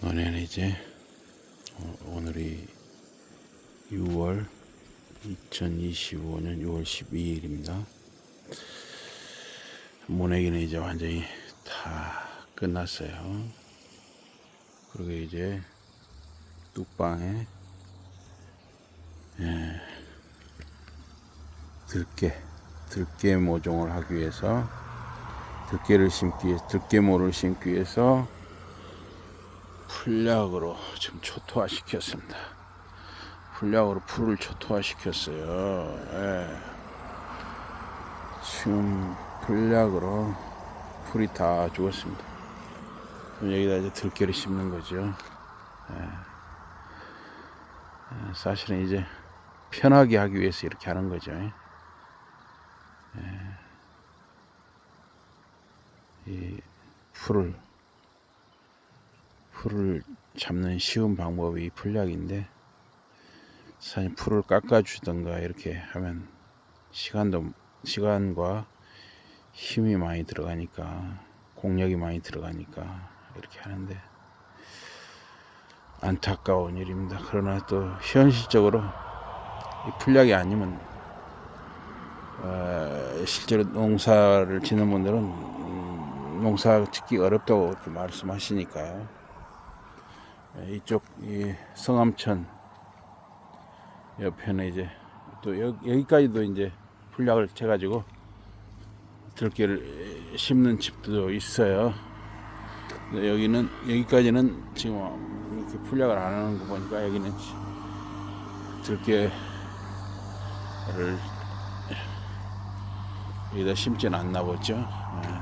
이번에는 이제 어, 오늘이 6월 2025년 6월 12일입니다. 모내기는 이제 완전히 다 끝났어요. 그리고 이제 뚝방에 예, 들깨 들깨 모종을 하기 위해서 들깨를 심기 위해 들깨모를 심기 위해서 풀약으로 지금 초토화 시켰습니다. 풀약으로 풀을 초토화 시켰어요. 예. 지금 풀약으로 풀이 다 죽었습니다. 여기다 이제 들깨를 심는 거죠. 예. 예, 사실은 이제 편하게 하기 위해서 이렇게 하는 거죠. 예. 이 풀을 풀을 잡는 쉬운 방법이 풀약인데 사실 풀을 깎아주던가 이렇게 하면 시간도 시간과 힘이 많이 들어가니까 공력이 많이 들어가니까 이렇게 하는데 안타까운 일입니다. 그러나 또 현실적으로 이 풀약이 아니면 어, 실제로 농사를 짓는 분들은 음, 농사 짓기 어렵다고 이렇게 말씀하시니까요. 예, 이쪽 이 성암천 옆에는 이제 또 여, 여기까지도 이제 풀약을 채가지고 들깨를 심는 집도 있어요. 여기는 여기까지는 지금 이렇게 풀약을 안 하는 거 보니까 여기는 들깨를 여기다 심지는 않나 보죠. 예.